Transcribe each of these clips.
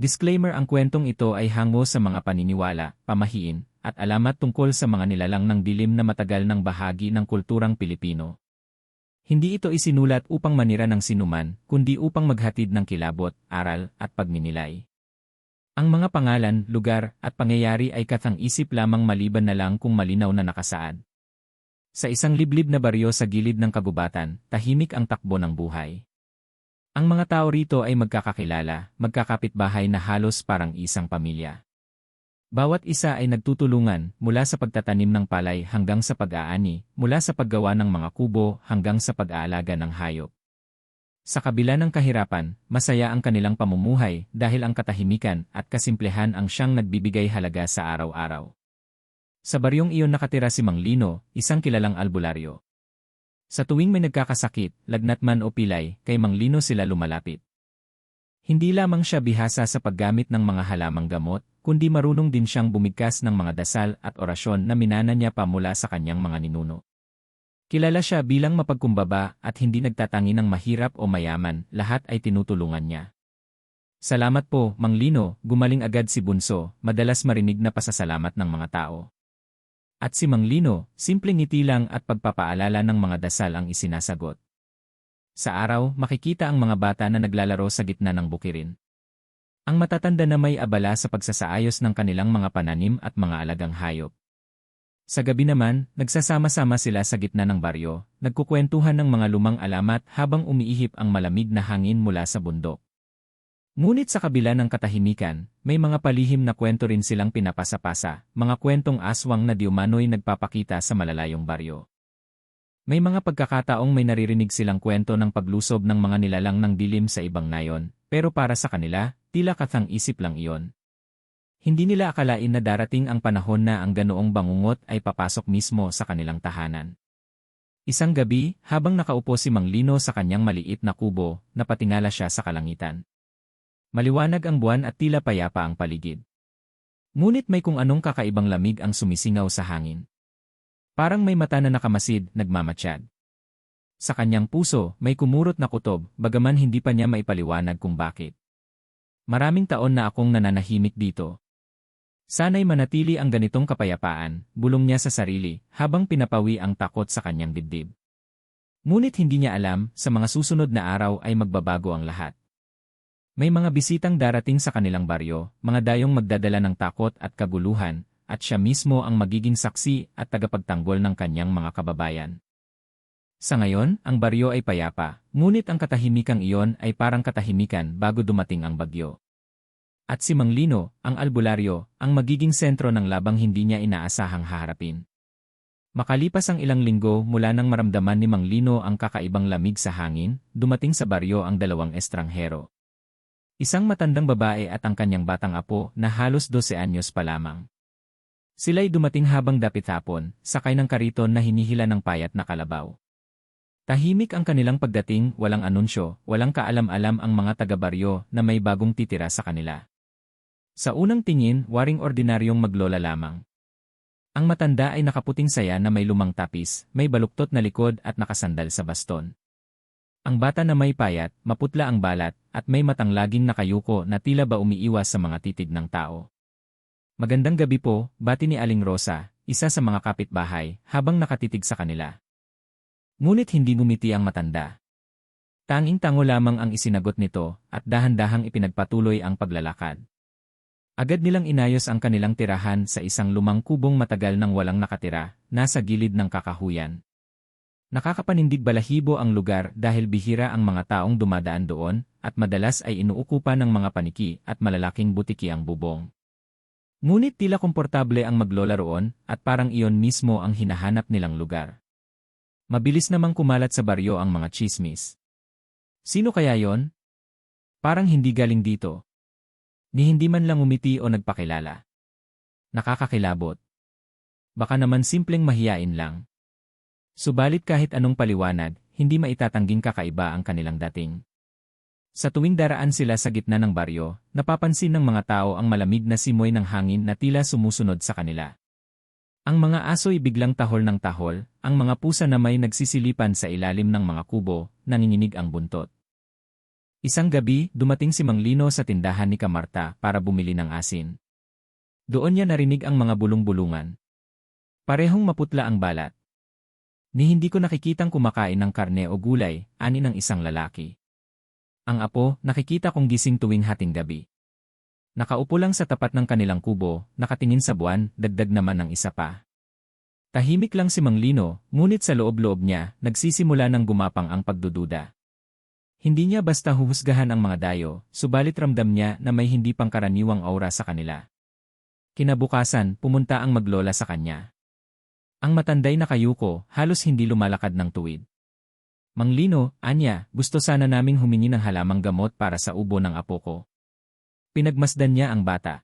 Disclaimer ang kwentong ito ay hango sa mga paniniwala, pamahiin, at alamat tungkol sa mga nilalang ng dilim na matagal ng bahagi ng kulturang Pilipino. Hindi ito isinulat upang manira ng sinuman, kundi upang maghatid ng kilabot, aral, at pagninilay. Ang mga pangalan, lugar, at pangyayari ay katang-isip lamang maliban na lang kung malinaw na nakasaad. Sa isang liblib na baryo sa gilid ng kagubatan, tahimik ang takbo ng buhay. Ang mga tao rito ay magkakakilala, magkakapitbahay na halos parang isang pamilya. Bawat isa ay nagtutulungan mula sa pagtatanim ng palay hanggang sa pag-aani, mula sa paggawa ng mga kubo hanggang sa pag-aalaga ng hayop. Sa kabila ng kahirapan, masaya ang kanilang pamumuhay dahil ang katahimikan at kasimplehan ang siyang nagbibigay halaga sa araw-araw. Sa baryong iyon nakatira si Mang Lino, isang kilalang albularyo. Sa tuwing may nagkakasakit, lagnat man o pilay, kay Mang Lino sila lumalapit. Hindi lamang siya bihasa sa paggamit ng mga halamang gamot, kundi marunong din siyang bumigkas ng mga dasal at orasyon na minana niya pa mula sa kanyang mga ninuno. Kilala siya bilang mapagkumbaba at hindi nagtatangi ng mahirap o mayaman, lahat ay tinutulungan niya. Salamat po, Mang Lino, gumaling agad si Bunso, madalas marinig na pasasalamat ng mga tao. At si Mang Lino, simpleng ngiti lang at pagpapaalala ng mga dasal ang isinasagot. Sa araw, makikita ang mga bata na naglalaro sa gitna ng bukirin. Ang matatanda na may abala sa pagsasaayos ng kanilang mga pananim at mga alagang hayop. Sa gabi naman, nagsasama-sama sila sa gitna ng baryo, nagkukwentuhan ng mga lumang alamat habang umiihip ang malamig na hangin mula sa bundok. Ngunit sa kabila ng katahimikan, may mga palihim na kwento rin silang pinapasapasa, mga kwentong aswang na diumano'y nagpapakita sa malalayong baryo. May mga pagkakataong may naririnig silang kwento ng paglusob ng mga nilalang ng dilim sa ibang nayon, pero para sa kanila, tila katang isip lang iyon. Hindi nila akalain na darating ang panahon na ang ganoong bangungot ay papasok mismo sa kanilang tahanan. Isang gabi, habang nakaupo si Mang Lino sa kanyang maliit na kubo, napatingala siya sa kalangitan. Maliwanag ang buwan at tila payapa ang paligid. Ngunit may kung anong kakaibang lamig ang sumisingaw sa hangin. Parang may mata na nakamasid, nagmamatsyad. Sa kanyang puso, may kumurot na kutob, bagaman hindi pa niya maipaliwanag kung bakit. Maraming taon na akong nananahimik dito. Sana'y manatili ang ganitong kapayapaan, bulong niya sa sarili, habang pinapawi ang takot sa kanyang dibdib. Ngunit hindi niya alam, sa mga susunod na araw ay magbabago ang lahat. May mga bisitang darating sa kanilang baryo, mga dayong magdadala ng takot at kaguluhan, at siya mismo ang magiging saksi at tagapagtanggol ng kanyang mga kababayan. Sa ngayon, ang baryo ay payapa, ngunit ang katahimikang iyon ay parang katahimikan bago dumating ang bagyo. At si Mang Lino, ang albularyo, ang magiging sentro ng labang hindi niya inaasahang haharapin. Makalipas ang ilang linggo mula nang maramdaman ni Mang Lino ang kakaibang lamig sa hangin, dumating sa baryo ang dalawang estranghero. Isang matandang babae at ang kanyang batang apo na halos 12 anyos pa lamang. Sila'y dumating habang dapit hapon, sakay ng kariton na hinihila ng payat na kalabaw. Tahimik ang kanilang pagdating, walang anunsyo, walang kaalam-alam ang mga taga-baryo na may bagong titira sa kanila. Sa unang tingin, waring ordinaryong maglola lamang. Ang matanda ay nakaputing saya na may lumang tapis, may baluktot na likod at nakasandal sa baston. Ang bata na may payat, maputla ang balat, at may matang laging nakayuko na tila ba umiiwas sa mga titig ng tao. Magandang gabi po, bati ni Aling Rosa, isa sa mga kapitbahay, habang nakatitig sa kanila. Ngunit hindi ngumiti ang matanda. Tanging tango lamang ang isinagot nito, at dahan-dahang ipinagpatuloy ang paglalakad. Agad nilang inayos ang kanilang tirahan sa isang lumang kubong matagal nang walang nakatira, nasa gilid ng kakahuyan. Nakakapanindig balahibo ang lugar dahil bihira ang mga taong dumadaan doon at madalas ay inuukupa ng mga paniki at malalaking butiki ang bubong. Ngunit tila komportable ang maglola roon at parang iyon mismo ang hinahanap nilang lugar. Mabilis namang kumalat sa baryo ang mga chismis. Sino kaya yon? Parang hindi galing dito. Ni hindi man lang umiti o nagpakilala. Nakakakilabot. Baka naman simpleng mahiyain lang. Subalit kahit anong paliwanag, hindi maitatangging kakaiba ang kanilang dating. Sa tuwing daraan sila sa gitna ng baryo, napapansin ng mga tao ang malamig na simoy ng hangin na tila sumusunod sa kanila. Ang mga aso'y biglang tahol ng tahol, ang mga pusa na may nagsisilipan sa ilalim ng mga kubo, nanginginig ang buntot. Isang gabi, dumating si Mang Lino sa tindahan ni Kamarta para bumili ng asin. Doon niya narinig ang mga bulong-bulungan. Parehong maputla ang balat. Ni hindi ko nakikitang kumakain ng karne o gulay, ani ng isang lalaki. Ang apo, nakikita kong gising tuwing hating gabi. Nakaupo lang sa tapat ng kanilang kubo, nakatingin sa buwan, dagdag naman ng isa pa. Tahimik lang si Mang Lino, ngunit sa loob-loob niya, nagsisimula ng gumapang ang pagdududa. Hindi niya basta huhusgahan ang mga dayo, subalit ramdam niya na may hindi pangkaraniwang aura sa kanila. Kinabukasan, pumunta ang maglola sa kanya. Ang matanday na kayuko, halos hindi lumalakad ng tuwid. Manglino, Anya, gusto sana naming humingi ng halamang gamot para sa ubo ng apo ko. Pinagmasdan niya ang bata.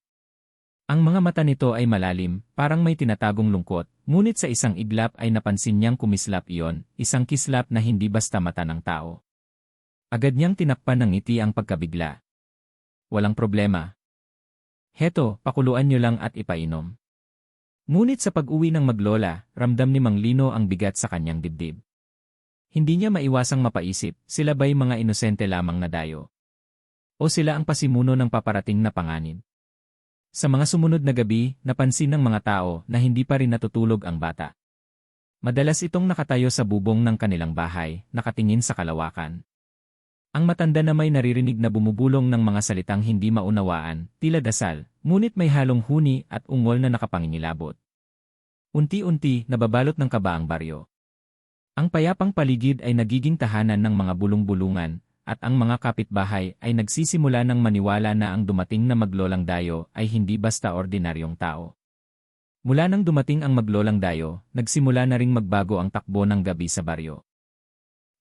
Ang mga mata nito ay malalim, parang may tinatagong lungkot, ngunit sa isang iglap ay napansin niyang kumislap iyon, isang kislap na hindi basta mata ng tao. Agad niyang tinakpan ng ngiti ang pagkabigla. Walang problema. Heto, pakuluan niyo lang at ipainom. Ngunit sa pag-uwi ng maglola, ramdam ni Mang Lino ang bigat sa kanyang dibdib. Hindi niya maiwasang mapaisip, sila ba'y mga inosente lamang na dayo? O sila ang pasimuno ng paparating na panganib? Sa mga sumunod na gabi, napansin ng mga tao na hindi pa rin natutulog ang bata. Madalas itong nakatayo sa bubong ng kanilang bahay, nakatingin sa kalawakan. Ang matanda na may naririnig na bumubulong ng mga salitang hindi maunawaan, tila dasal, ngunit may halong huni at ungol na nakapangingilabot. Unti-unti, nababalot ng kaba ang baryo. Ang payapang paligid ay nagiging tahanan ng mga bulong-bulungan, at ang mga kapitbahay ay nagsisimula ng maniwala na ang dumating na maglolang dayo ay hindi basta ordinaryong tao. Mula nang dumating ang maglolang dayo, nagsimula na ring magbago ang takbo ng gabi sa baryo.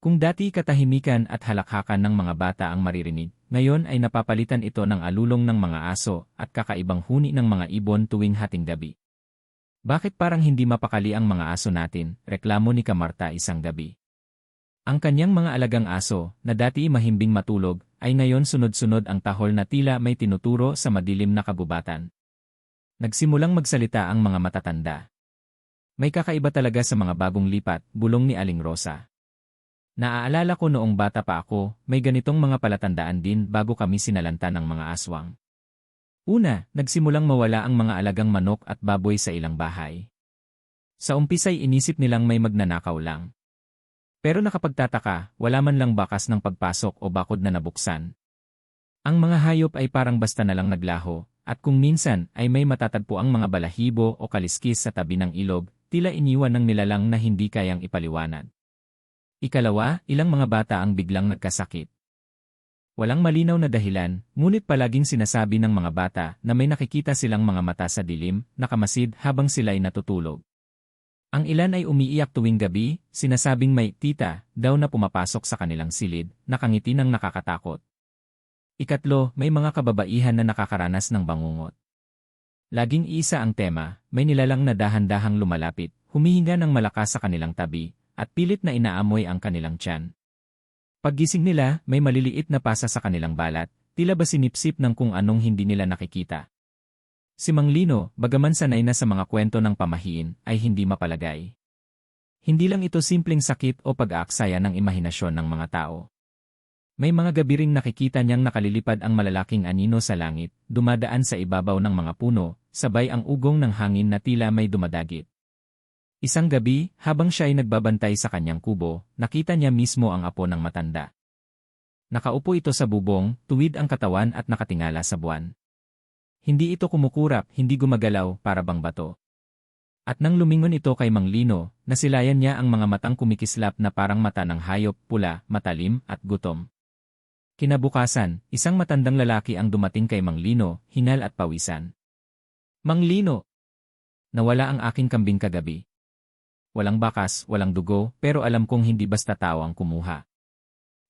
Kung dati katahimikan at halakhakan ng mga bata ang maririnig, ngayon ay napapalitan ito ng alulong ng mga aso at kakaibang huni ng mga ibon tuwing hating gabi. Bakit parang hindi mapakali ang mga aso natin, reklamo ni Kamarta isang gabi. Ang kanyang mga alagang aso, na dati mahimbing matulog, ay ngayon sunod-sunod ang tahol na tila may tinuturo sa madilim na kabubatan. Nagsimulang magsalita ang mga matatanda. May kakaiba talaga sa mga bagong lipat, bulong ni Aling Rosa. Naaalala ko noong bata pa ako, may ganitong mga palatandaan din bago kami sinalanta ng mga aswang. Una, nagsimulang mawala ang mga alagang manok at baboy sa ilang bahay. Sa umpisa'y inisip nilang may magnanakaw lang. Pero nakapagtataka, wala man lang bakas ng pagpasok o bakod na nabuksan. Ang mga hayop ay parang basta na lang naglaho, at kung minsan ay may matatagpo ang mga balahibo o kaliskis sa tabi ng ilog, tila iniwan ng nilalang na hindi kayang ipaliwanag. Ikalawa, ilang mga bata ang biglang nagkasakit. Walang malinaw na dahilan, ngunit palaging sinasabi ng mga bata na may nakikita silang mga mata sa dilim, nakamasid habang sila'y natutulog. Ang ilan ay umiiyak tuwing gabi, sinasabing may tita daw na pumapasok sa kanilang silid, nakangiti ng nakakatakot. Ikatlo, may mga kababaihan na nakakaranas ng bangungot. Laging isa ang tema, may nilalang na dahan-dahang lumalapit, humihinga ng malakas sa kanilang tabi, at pilit na inaamoy ang kanilang tiyan. Paggising nila, may maliliit na pasa sa kanilang balat, tila ba sinipsip ng kung anong hindi nila nakikita. Si Mang Lino, bagaman sanay na sa mga kwento ng pamahiin, ay hindi mapalagay. Hindi lang ito simpleng sakit o pag-aaksaya ng imahinasyon ng mga tao. May mga gabi ring nakikita niyang nakalilipad ang malalaking anino sa langit, dumadaan sa ibabaw ng mga puno, sabay ang ugong ng hangin na tila may dumadagit. Isang gabi, habang siya ay nagbabantay sa kanyang kubo, nakita niya mismo ang apo ng matanda. Nakaupo ito sa bubong, tuwid ang katawan at nakatingala sa buwan. Hindi ito kumukurap, hindi gumagalaw, para bang bato. At nang lumingon ito kay Mang Lino, nasilayan niya ang mga matang kumikislap na parang mata ng hayop, pula, matalim, at gutom. Kinabukasan, isang matandang lalaki ang dumating kay Mang Lino, hinal at pawisan. Mang Lino! Nawala ang aking kambing kagabi walang bakas, walang dugo, pero alam kong hindi basta tao ang kumuha.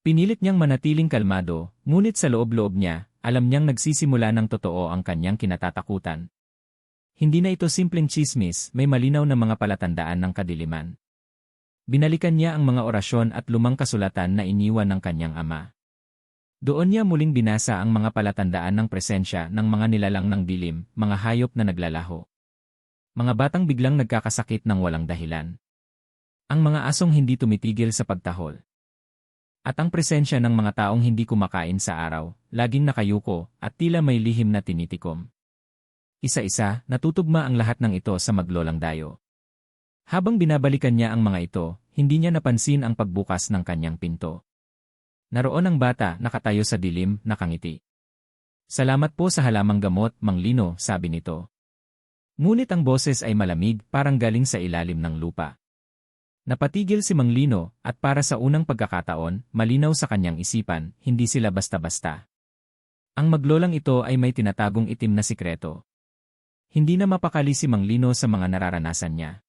Pinilit niyang manatiling kalmado, ngunit sa loob-loob niya, alam niyang nagsisimula ng totoo ang kanyang kinatatakutan. Hindi na ito simpleng chismis, may malinaw na mga palatandaan ng kadiliman. Binalikan niya ang mga orasyon at lumang kasulatan na iniwan ng kanyang ama. Doon niya muling binasa ang mga palatandaan ng presensya ng mga nilalang ng dilim, mga hayop na naglalaho. Mga batang biglang nagkakasakit ng walang dahilan. Ang mga asong hindi tumitigil sa pagtahol. At ang presensya ng mga taong hindi kumakain sa araw, laging nakayuko, at tila may lihim na tinitikom. Isa-isa, natutugma ang lahat ng ito sa maglolang dayo. Habang binabalikan niya ang mga ito, hindi niya napansin ang pagbukas ng kanyang pinto. Naroon ang bata nakatayo sa dilim, nakangiti. Salamat po sa halamang gamot, Mang Lino, sabi nito. Ngunit ang boses ay malamig, parang galing sa ilalim ng lupa. Napatigil si Mang Lino, at para sa unang pagkakataon, malinaw sa kanyang isipan, hindi sila basta-basta. Ang maglolang ito ay may tinatagong itim na sikreto. Hindi na mapakali si Mang Lino sa mga nararanasan niya.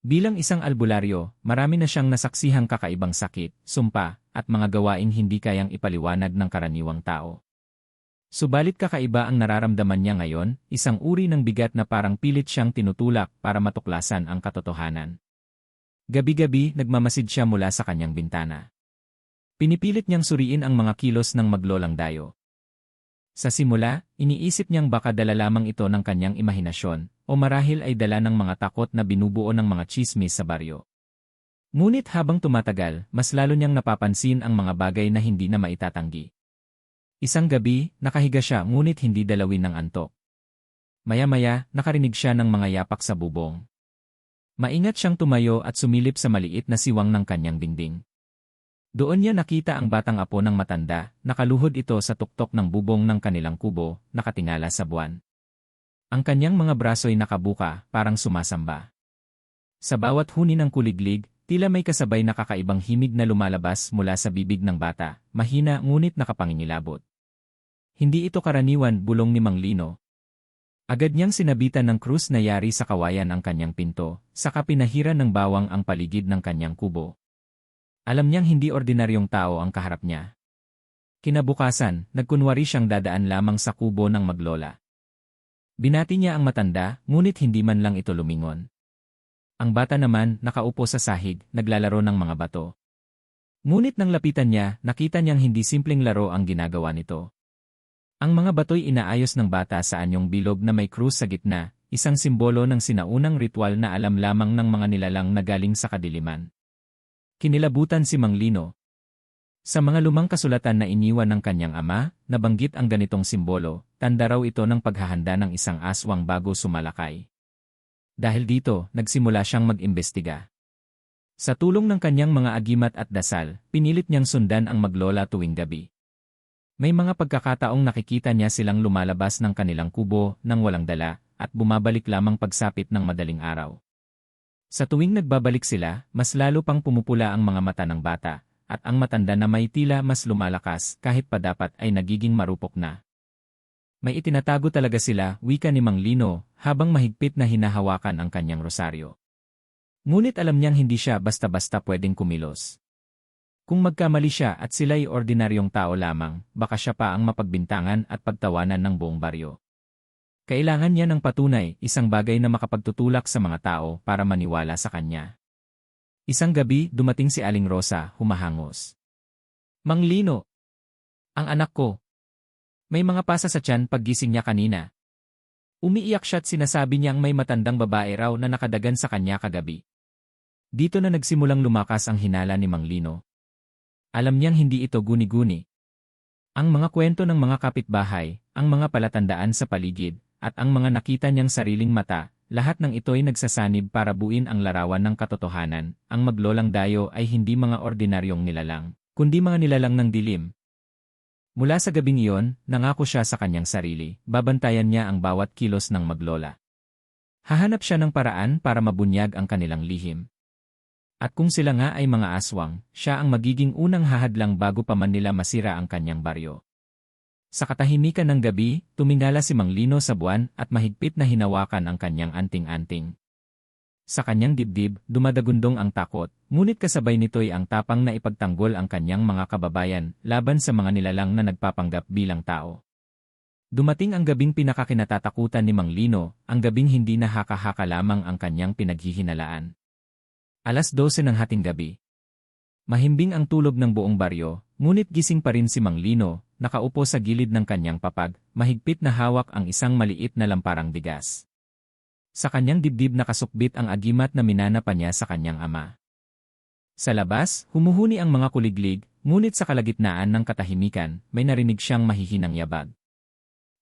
Bilang isang albularyo, marami na siyang nasaksihang kakaibang sakit, sumpa, at mga gawaing hindi kayang ipaliwanag ng karaniwang tao. Subalit kakaiba ang nararamdaman niya ngayon, isang uri ng bigat na parang pilit siyang tinutulak para matuklasan ang katotohanan. Gabi-gabi nagmamasid siya mula sa kanyang bintana. Pinipilit niyang suriin ang mga kilos ng maglolang dayo. Sa simula, iniisip niyang baka dala lamang ito ng kanyang imahinasyon, o marahil ay dala ng mga takot na binubuo ng mga chismis sa baryo. Ngunit habang tumatagal, mas lalo niyang napapansin ang mga bagay na hindi na maitatanggi. Isang gabi, nakahiga siya ngunit hindi dalawin ng antok. Maya-maya, nakarinig siya ng mga yapak sa bubong. Maingat siyang tumayo at sumilip sa maliit na siwang ng kanyang dingding. Doon niya nakita ang batang apo ng matanda, nakaluhod ito sa tuktok ng bubong ng kanilang kubo, nakatingala sa buwan. Ang kanyang mga braso'y nakabuka, parang sumasamba. Sa bawat huni ng kuliglig, tila may kasabay na kakaibang himig na lumalabas mula sa bibig ng bata, mahina ngunit nakapangingilabot. Hindi ito karaniwan bulong ni Mang Lino. Agad niyang sinabitan ng krus na yari sa kawayan ang kanyang pinto, saka pinahiran ng bawang ang paligid ng kanyang kubo. Alam niyang hindi ordinaryong tao ang kaharap niya. Kinabukasan, nagkunwari siyang dadaan lamang sa kubo ng maglola. Binati niya ang matanda, ngunit hindi man lang ito lumingon. Ang bata naman, nakaupo sa sahig, naglalaro ng mga bato. Ngunit nang lapitan niya, nakita niyang hindi simpleng laro ang ginagawa nito. Ang mga bato'y inaayos ng bata sa anyong bilog na may krus sa gitna, isang simbolo ng sinaunang ritual na alam lamang ng mga nilalang na galing sa kadiliman. Kinilabutan si Mang Lino. Sa mga lumang kasulatan na iniwan ng kanyang ama, nabanggit ang ganitong simbolo, tanda raw ito ng paghahanda ng isang aswang bago sumalakay. Dahil dito, nagsimula siyang mag-imbestiga. Sa tulong ng kanyang mga agimat at dasal, pinilit niyang sundan ang maglola tuwing gabi. May mga pagkakataong nakikita niya silang lumalabas ng kanilang kubo nang walang dala at bumabalik lamang pagsapit ng madaling araw. Sa tuwing nagbabalik sila, mas lalo pang pumupula ang mga mata ng bata, at ang matanda na may tila mas lumalakas kahit pa dapat ay nagiging marupok na. May itinatago talaga sila, wika ni Mang Lino, habang mahigpit na hinahawakan ang kanyang rosaryo. Ngunit alam niyang hindi siya basta-basta pwedeng kumilos. Kung magkamali siya at sila'y ordinaryong tao lamang, baka siya pa ang mapagbintangan at pagtawanan ng buong baryo. Kailangan niya ng patunay, isang bagay na makapagtutulak sa mga tao para maniwala sa kanya. Isang gabi, dumating si Aling Rosa, humahangos. Mang Lino! Ang anak ko! May mga pasa sa tiyan paggising niya kanina. Umiiyak siya at sinasabi niyang may matandang babae raw na nakadagan sa kanya kagabi. Dito na nagsimulang lumakas ang hinala ni Mang Lino. Alam niyang hindi ito guni-guni. Ang mga kwento ng mga kapitbahay, ang mga palatandaan sa paligid, at ang mga nakita niyang sariling mata, lahat ng ito'y nagsasanib para buin ang larawan ng katotohanan. Ang maglolang dayo ay hindi mga ordinaryong nilalang, kundi mga nilalang ng dilim. Mula sa gabing iyon, nangako siya sa kanyang sarili, babantayan niya ang bawat kilos ng maglola. Hahanap siya ng paraan para mabunyag ang kanilang lihim. At kung sila nga ay mga aswang, siya ang magiging unang hahadlang bago pa man nila masira ang kanyang baryo. Sa katahimikan ng gabi, tumingala si Mang Lino sa buwan at mahigpit na hinawakan ang kanyang anting-anting. Sa kanyang dibdib, dumadagundong ang takot, ngunit kasabay nito'y ang tapang na ipagtanggol ang kanyang mga kababayan laban sa mga nilalang na nagpapanggap bilang tao. Dumating ang gabing pinakakinatatakutan ni Mang Lino, ang gabing hindi na haka-haka lamang ang kanyang pinaghihinalaan. Alas 12 ng hating gabi. Mahimbing ang tulog ng buong baryo, ngunit gising pa rin si Mang Lino, nakaupo sa gilid ng kanyang papag, mahigpit na hawak ang isang maliit na lamparang bigas. Sa kanyang dibdib nakasukbit ang agimat na minana pa niya sa kanyang ama. Sa labas, humuhuni ang mga kuliglig, Ngunit sa kalagitnaan ng katahimikan, may narinig siyang mahihinang yabag.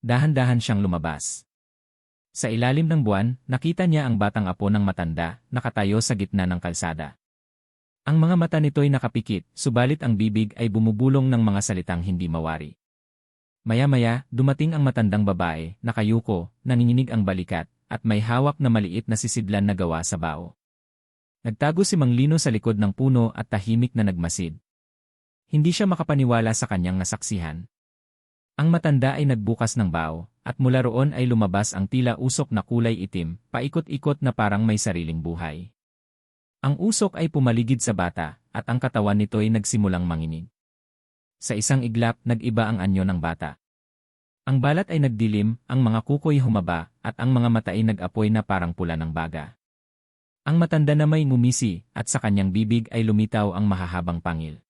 Dahan-dahan siyang lumabas. Sa ilalim ng buwan, nakita niya ang batang apo ng matanda, nakatayo sa gitna ng kalsada. Ang mga mata nito'y nakapikit, subalit ang bibig ay bumubulong ng mga salitang hindi mawari. Maya-maya, dumating ang matandang babae, nakayuko, nanginginig ang balikat, at may hawak na maliit na sisidlan na gawa sa bao. Nagtago si Mang Lino sa likod ng puno at tahimik na nagmasid. Hindi siya makapaniwala sa kanyang nasaksihan. Ang matanda ay nagbukas ng bao, at mula roon ay lumabas ang tila usok na kulay itim, paikot-ikot na parang may sariling buhay. Ang usok ay pumaligid sa bata, at ang katawan nito ay nagsimulang manginig. Sa isang iglap, nag-iba ang anyo ng bata. Ang balat ay nagdilim, ang mga kuko'y humaba, at ang mga mata ay nag-apoy na parang pula ng baga. Ang matanda na may ngumisi, at sa kanyang bibig ay lumitaw ang mahahabang pangil.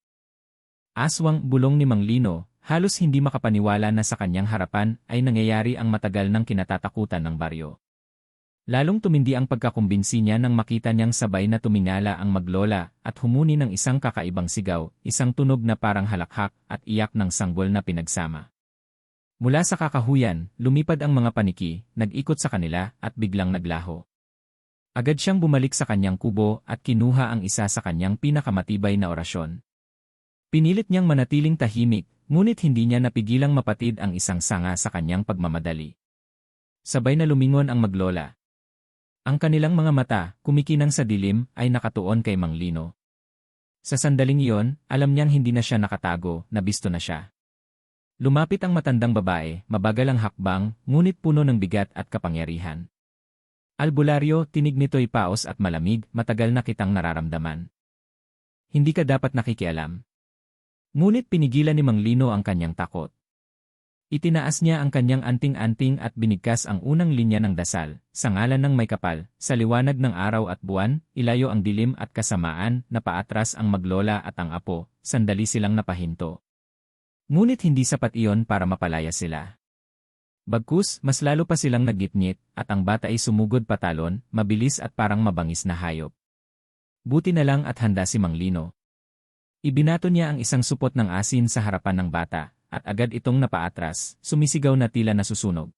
Aswang bulong ni Mang Lino, halos hindi makapaniwala na sa kanyang harapan ay nangyayari ang matagal ng kinatatakutan ng baryo. Lalong tumindi ang pagkakumbinsi niya nang makita niyang sabay na tumingala ang maglola at humuni ng isang kakaibang sigaw, isang tunog na parang halakhak at iyak ng sanggol na pinagsama. Mula sa kakahuyan, lumipad ang mga paniki, nag-ikot sa kanila at biglang naglaho. Agad siyang bumalik sa kanyang kubo at kinuha ang isa sa kanyang pinakamatibay na orasyon. Pinilit niyang manatiling tahimik, ngunit hindi niya napigilang mapatid ang isang sanga sa kanyang pagmamadali. Sabay na lumingon ang maglola. Ang kanilang mga mata, kumikinang sa dilim, ay nakatuon kay Mang Lino. Sa sandaling iyon, alam niyang hindi na siya nakatago, nabisto na siya. Lumapit ang matandang babae, mabagal ang hakbang, ngunit puno ng bigat at kapangyarihan. Albularyo, tinig nito'y paos at malamig, matagal na kitang nararamdaman. Hindi ka dapat nakikialam. Ngunit pinigilan ni Mang Lino ang kanyang takot. Itinaas niya ang kanyang anting-anting at binigkas ang unang linya ng dasal, sa ngalan ng may kapal, sa liwanag ng araw at buwan, ilayo ang dilim at kasamaan, na paatras ang maglola at ang apo, sandali silang napahinto. Ngunit hindi sapat iyon para mapalaya sila. Bagkus, mas lalo pa silang nagitnit, at ang bata ay sumugod patalon, mabilis at parang mabangis na hayop. Buti na lang at handa si Mang Lino, Ibinato niya ang isang supot ng asin sa harapan ng bata, at agad itong napaatras, sumisigaw na tila nasusunog.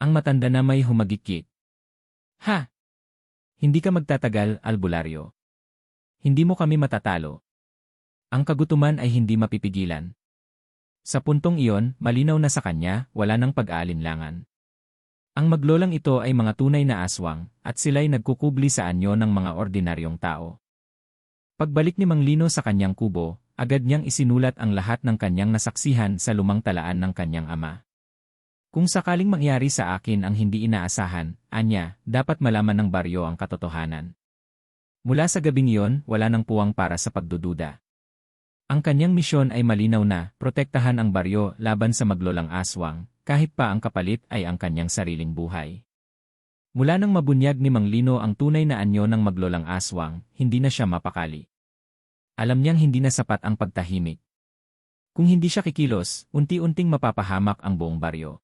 Ang matanda na may humagikik. Ha! Hindi ka magtatagal, albularyo. Hindi mo kami matatalo. Ang kagutuman ay hindi mapipigilan. Sa puntong iyon, malinaw na sa kanya, wala nang pag-aalinlangan. Ang maglolang ito ay mga tunay na aswang, at sila'y nagkukubli sa anyo ng mga ordinaryong tao. Pagbalik ni Mang Lino sa kanyang kubo, agad niyang isinulat ang lahat ng kanyang nasaksihan sa lumang talaan ng kanyang ama. Kung sakaling mangyari sa akin ang hindi inaasahan, anya, dapat malaman ng baryo ang katotohanan. Mula sa gabing iyon, wala nang puwang para sa pagdududa. Ang kanyang misyon ay malinaw na, protektahan ang baryo laban sa maglolang aswang, kahit pa ang kapalit ay ang kanyang sariling buhay. Mula nang mabunyag ni Mang Lino ang tunay na anyo ng maglolang aswang, hindi na siya mapakali. Alam niyang hindi na sapat ang pagtahimik. Kung hindi siya kikilos, unti-unting mapapahamak ang buong baryo.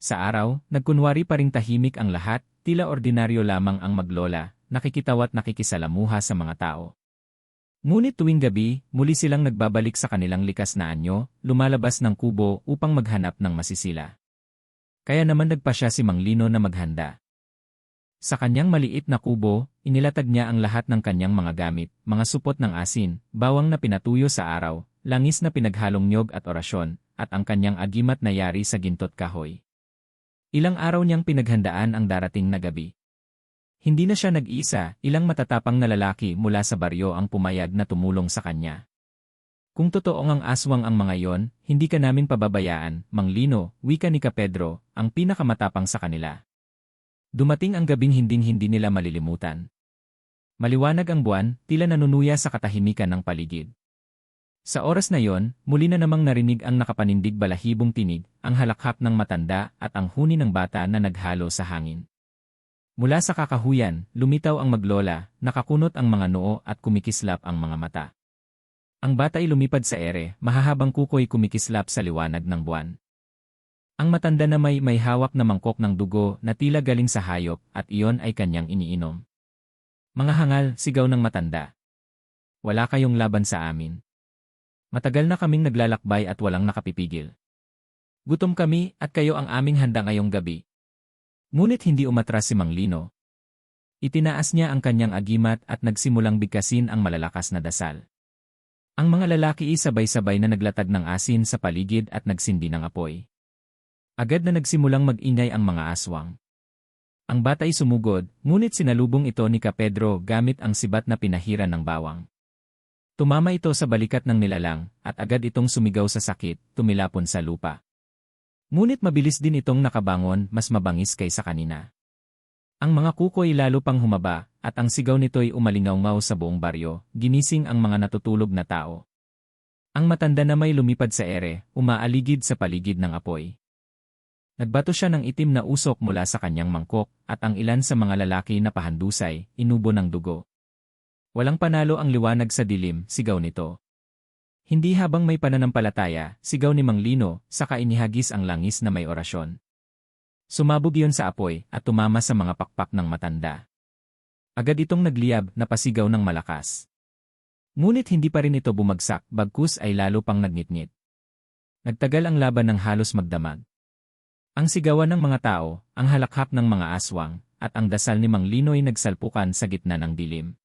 Sa araw, nagkunwari pa ring tahimik ang lahat, tila ordinaryo lamang ang maglola, nakikitawat nakikisalamuha sa mga tao. Ngunit tuwing gabi, muli silang nagbabalik sa kanilang likas na anyo, lumalabas ng kubo upang maghanap ng masisila. Kaya naman nagpa siya si Mang Lino na maghanda. Sa kanyang maliit na kubo, inilatag niya ang lahat ng kanyang mga gamit, mga supot ng asin, bawang na pinatuyo sa araw, langis na pinaghalong nyog at orasyon, at ang kanyang agimat na yari sa gintot kahoy. Ilang araw niyang pinaghandaan ang darating na gabi. Hindi na siya nag-isa, ilang matatapang na lalaki mula sa baryo ang pumayag na tumulong sa kanya. Kung totoong ang aswang ang mga yon, hindi ka namin pababayaan, Mang Lino, wika ni Kapedro, ang pinakamatapang sa kanila. Dumating ang gabing hinding-hindi nila malilimutan. Maliwanag ang buwan, tila nanunuya sa katahimikan ng paligid. Sa oras na yon, muli na namang narinig ang nakapanindig balahibong tinig, ang halakhak ng matanda at ang huni ng bata na naghalo sa hangin. Mula sa kakahuyan, lumitaw ang maglola, nakakunot ang mga noo at kumikislap ang mga mata. Ang bata ay lumipad sa ere, mahahabang kuko'y kumikislap sa liwanag ng buwan. Ang matanda na may may hawak na mangkok ng dugo na tila galing sa hayop at iyon ay kanyang iniinom. Mga hangal, sigaw ng matanda. Wala kayong laban sa amin. Matagal na kaming naglalakbay at walang nakapipigil. Gutom kami at kayo ang aming handa ngayong gabi. Ngunit hindi umatras si Mang Lino. Itinaas niya ang kanyang agimat at nagsimulang bigkasin ang malalakas na dasal. Ang mga lalaki sabay-sabay na naglatag ng asin sa paligid at nagsindi ng apoy. Agad na nagsimulang mag-ingay ang mga aswang. Ang batay sumugod, ngunit sinalubong ito ni Kapedro gamit ang sibat na pinahiran ng bawang. Tumama ito sa balikat ng nilalang, at agad itong sumigaw sa sakit, tumilapon sa lupa. Ngunit mabilis din itong nakabangon, mas mabangis kaysa kanina. Ang mga kukoy lalo pang humaba, at ang sigaw nito'y umalingaw sa buong baryo, ginising ang mga natutulog na tao. Ang matanda na may lumipad sa ere, umaaligid sa paligid ng apoy. Nagbato siya ng itim na usok mula sa kanyang mangkok, at ang ilan sa mga lalaki na pahandusay, inubo ng dugo. Walang panalo ang liwanag sa dilim, sigaw nito. Hindi habang may pananampalataya, sigaw ni Mang Lino, saka inihagis ang langis na may orasyon. Sumabog iyon sa apoy at tumama sa mga pakpak ng matanda. Agad itong nagliyab na pasigaw ng malakas. Ngunit hindi pa rin ito bumagsak, bagkus ay lalo pang nagnitnit. Nagtagal ang laban ng halos magdamag. Ang sigawan ng mga tao, ang halakhak ng mga aswang, at ang dasal ni Mang Lino'y nagsalpukan sa gitna ng dilim.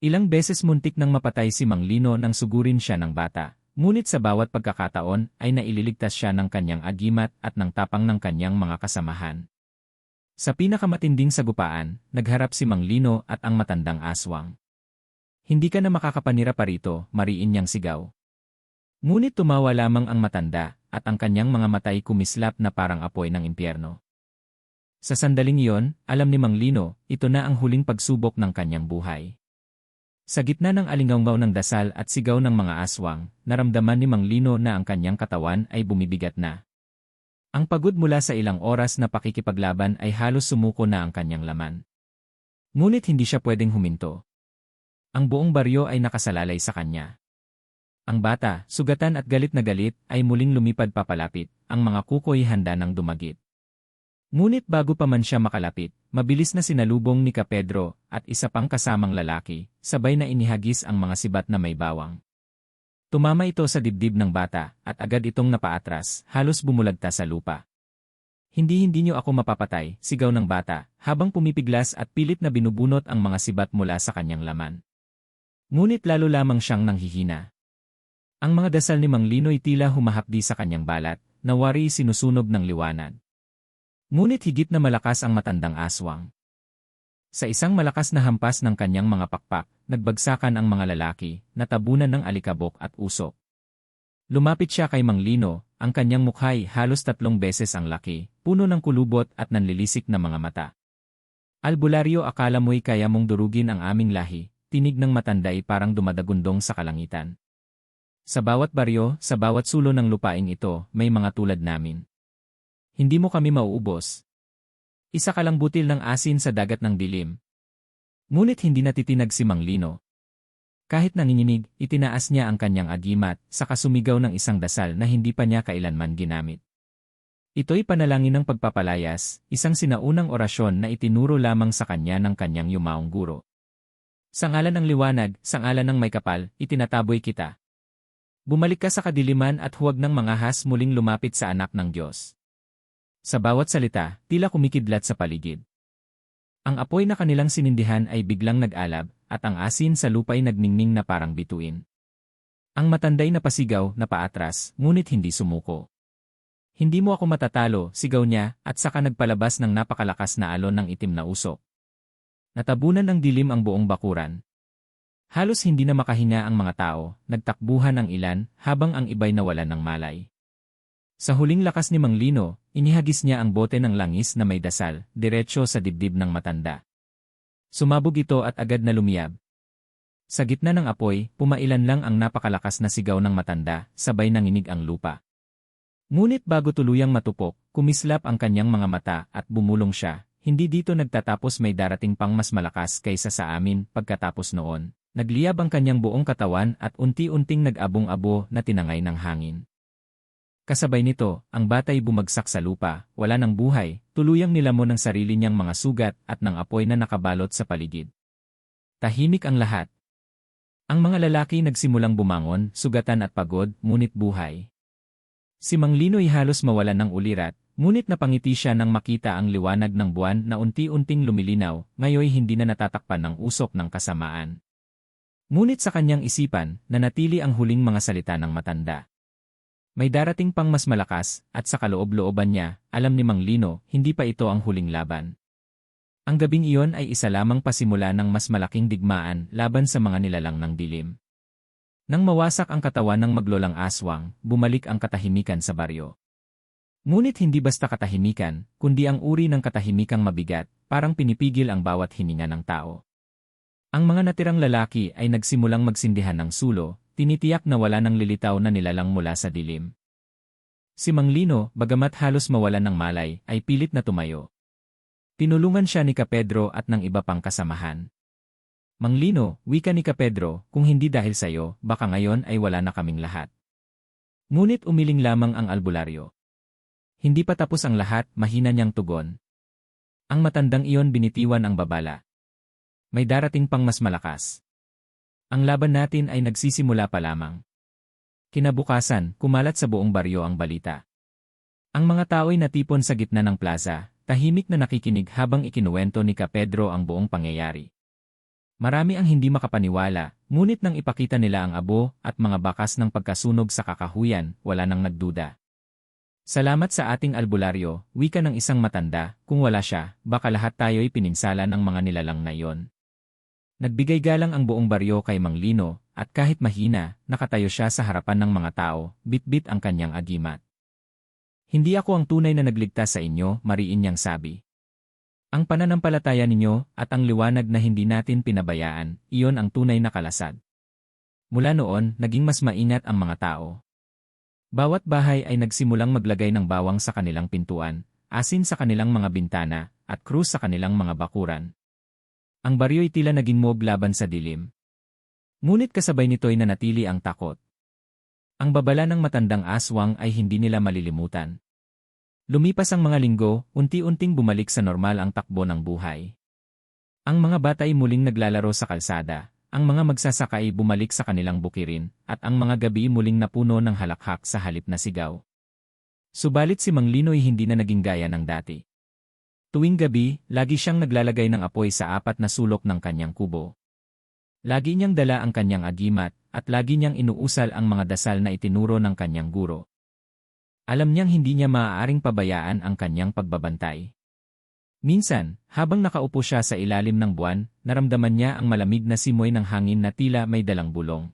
Ilang beses muntik nang mapatay si Mang Lino nang sugurin siya ng bata, ngunit sa bawat pagkakataon ay naililigtas siya ng kanyang agimat at ng tapang ng kanyang mga kasamahan. Sa pinakamatinding sagupaan, nagharap si Mang Lino at ang matandang aswang. Hindi ka na makakapanira pa rito, mariin niyang sigaw. Ngunit tumawa lamang ang matanda, at ang kanyang mga matay kumislap na parang apoy ng impyerno. Sa sandaling iyon, alam ni Mang Lino, ito na ang huling pagsubok ng kanyang buhay. Sa gitna ng alingawngaw ng dasal at sigaw ng mga aswang, naramdaman ni Mang Lino na ang kanyang katawan ay bumibigat na. Ang pagod mula sa ilang oras na pakikipaglaban ay halos sumuko na ang kanyang laman. Ngunit hindi siya pwedeng huminto. Ang buong baryo ay nakasalalay sa kanya. Ang bata, sugatan at galit na galit, ay muling lumipad papalapit, ang mga kukoy handa ng dumagit. Ngunit bago pa man siya makalapit, mabilis na sinalubong ni Kapedro at isa pang kasamang lalaki, sabay na inihagis ang mga sibat na may bawang. Tumama ito sa dibdib ng bata at agad itong napaatras, halos bumulagta sa lupa. Hindi-hindi niyo ako mapapatay, sigaw ng bata, habang pumipiglas at pilit na binubunot ang mga sibat mula sa kanyang laman. Ngunit lalo lamang siyang nanghihina. Ang mga dasal ni Mang Lino'y tila humahapdi sa kanyang balat, nawari sinusunog ng liwanag. Ngunit higit na malakas ang matandang aswang. Sa isang malakas na hampas ng kanyang mga pakpak, nagbagsakan ang mga lalaki, natabunan ng alikabok at usok. Lumapit siya kay Mang Lino, ang kanyang mukhay halos tatlong beses ang laki, puno ng kulubot at nanlilisik na mga mata. Albularyo akala mo'y kaya mong durugin ang aming lahi, tinig ng matanday parang dumadagundong sa kalangitan. Sa bawat baryo, sa bawat sulo ng lupaing ito, may mga tulad namin. Hindi mo kami mauubos. Isa ka lang butil ng asin sa dagat ng dilim. Ngunit hindi natitinag si Mang Lino. Kahit nanginginig, itinaas niya ang kanyang agimat sa kasumigaw ng isang dasal na hindi pa niya kailanman ginamit. Ito'y panalangin ng pagpapalayas, isang sinaunang orasyon na itinuro lamang sa kanya ng kanyang yumaong guro. Sa ngalan ng liwanag, sa ngalan ng may kapal, itinataboy kita. Bumalik ka sa kadiliman at huwag ng mga has muling lumapit sa anak ng Diyos. Sa bawat salita, tila kumikidlat sa paligid. Ang apoy na kanilang sinindihan ay biglang nag-alab, at ang asin sa lupa'y nagningning na parang bituin. Ang matanday na pasigaw na paatras, ngunit hindi sumuko. Hindi mo ako matatalo, sigaw niya, at saka nagpalabas ng napakalakas na alon ng itim na usok. Natabunan ng dilim ang buong bakuran, Halos hindi na makahinga ang mga tao, nagtakbuhan ang ilan, habang ang iba'y nawalan ng malay. Sa huling lakas ni Mang Lino, inihagis niya ang bote ng langis na may dasal, diretsyo sa dibdib ng matanda. Sumabog ito at agad na lumiyab. Sa gitna ng apoy, pumailan lang ang napakalakas na sigaw ng matanda, sabay nanginig ang lupa. Ngunit bago tuluyang matupok, kumislap ang kanyang mga mata at bumulong siya, hindi dito nagtatapos may darating pang mas malakas kaysa sa amin pagkatapos noon. Nagliyab ang kanyang buong katawan at unti-unting nag-abong-abo na tinangay ng hangin. Kasabay nito, ang batay bumagsak sa lupa, wala ng buhay, tuluyang nilamon ng sarili niyang mga sugat at ng apoy na nakabalot sa paligid. Tahimik ang lahat. Ang mga lalaki nagsimulang bumangon, sugatan at pagod, ngunit buhay. Si Mang Lino'y halos mawalan ng ulirat, ngunit napangiti siya nang makita ang liwanag ng buwan na unti-unting lumilinaw, ngayoy hindi na natatakpan ng usok ng kasamaan. Ngunit sa kanyang isipan, nanatili ang huling mga salita ng matanda. May darating pang mas malakas, at sa kaloob-looban niya, alam ni Mang Lino, hindi pa ito ang huling laban. Ang gabing iyon ay isa lamang pasimula ng mas malaking digmaan laban sa mga nilalang ng dilim. Nang mawasak ang katawan ng maglolang aswang, bumalik ang katahimikan sa baryo. Ngunit hindi basta katahimikan, kundi ang uri ng katahimikang mabigat, parang pinipigil ang bawat hininga ng tao. Ang mga natirang lalaki ay nagsimulang magsindihan ng sulo, tinitiyak na wala ng lilitaw na nilalang mula sa dilim. Si Mang Lino, bagamat halos mawalan ng malay, ay pilit na tumayo. Tinulungan siya ni Kapedro at ng iba pang kasamahan. Manglino, wika ni Kapedro, kung hindi dahil sa iyo, baka ngayon ay wala na kaming lahat. Ngunit umiling lamang ang albularyo. Hindi pa tapos ang lahat, mahina niyang tugon. Ang matandang iyon binitiwan ang babala. May darating pang mas malakas. Ang laban natin ay nagsisimula pa lamang. Kinabukasan, kumalat sa buong baryo ang balita. Ang mga tao'y natipon sa gitna ng plaza, Tahimik na nakikinig habang ikinuwento ni Kapedro ang buong pangyayari. Marami ang hindi makapaniwala, ngunit nang ipakita nila ang abo at mga bakas ng pagkasunog sa kakahuyan, wala nang nagduda. Salamat sa ating albularyo, wika ng isang matanda, kung wala siya, baka lahat tayo'y pininsala ng mga nilalang na iyon. Nagbigay galang ang buong baryo kay Mang Lino, at kahit mahina, nakatayo siya sa harapan ng mga tao, bitbit ang kanyang agimat. Hindi ako ang tunay na nagligtas sa inyo, mariin niyang sabi. Ang pananampalataya ninyo at ang liwanag na hindi natin pinabayaan, iyon ang tunay na kalasad. Mula noon, naging mas maingat ang mga tao. Bawat bahay ay nagsimulang maglagay ng bawang sa kanilang pintuan, asin sa kanilang mga bintana, at krus sa kanilang mga bakuran. Ang baryo'y tila naging mob laban sa dilim. Ngunit kasabay nito'y nanatili ang takot. Ang babala ng matandang aswang ay hindi nila malilimutan. Lumipas ang mga linggo, unti-unting bumalik sa normal ang takbo ng buhay. Ang mga bata ay muling naglalaro sa kalsada, ang mga magsasaka ay bumalik sa kanilang bukirin, at ang mga gabi muling napuno ng halakhak sa halip na sigaw. Subalit si Mang Linoy hindi na naging gaya ng dati. Tuwing gabi, lagi siyang naglalagay ng apoy sa apat na sulok ng kanyang kubo. Lagi niyang dala ang kanyang agimat, at lagi niyang inuusal ang mga dasal na itinuro ng kanyang guro. Alam niyang hindi niya maaaring pabayaan ang kanyang pagbabantay. Minsan, habang nakaupo siya sa ilalim ng buwan, naramdaman niya ang malamig na simoy ng hangin na tila may dalang bulong.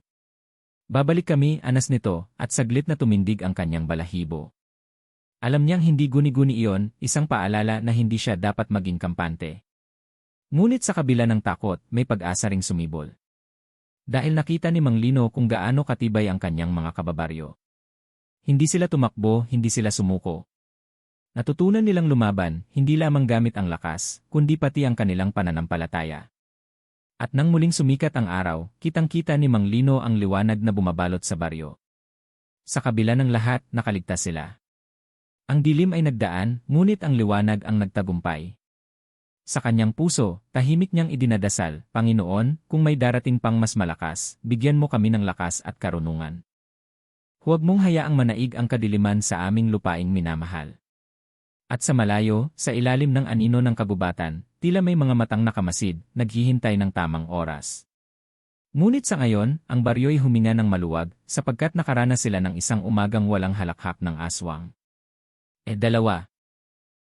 Babalik kami, anas nito, at saglit na tumindig ang kanyang balahibo. Alam niyang hindi guni-guni iyon, isang paalala na hindi siya dapat maging kampante. Ngunit sa kabila ng takot, may pag-asa ring sumibol. Dahil nakita ni Mang Lino kung gaano katibay ang kanyang mga kababaryo. Hindi sila tumakbo, hindi sila sumuko. Natutunan nilang lumaban, hindi lamang gamit ang lakas, kundi pati ang kanilang pananampalataya. At nang muling sumikat ang araw, kitang-kita ni Mang Lino ang liwanag na bumabalot sa baryo. Sa kabila ng lahat, nakaligtas sila. Ang dilim ay nagdaan, ngunit ang liwanag ang nagtagumpay. Sa kanyang puso, tahimik niyang idinadasal, Panginoon, kung may darating pang mas malakas, bigyan mo kami ng lakas at karunungan. Huwag mong hayaang manaig ang kadiliman sa aming lupaing minamahal. At sa malayo, sa ilalim ng anino ng kagubatan, tila may mga matang nakamasid, naghihintay ng tamang oras. Ngunit sa ngayon, ang baryo'y huminga ng maluwag, sapagkat nakaranas sila ng isang umagang walang halakhak ng aswang. E dalawa,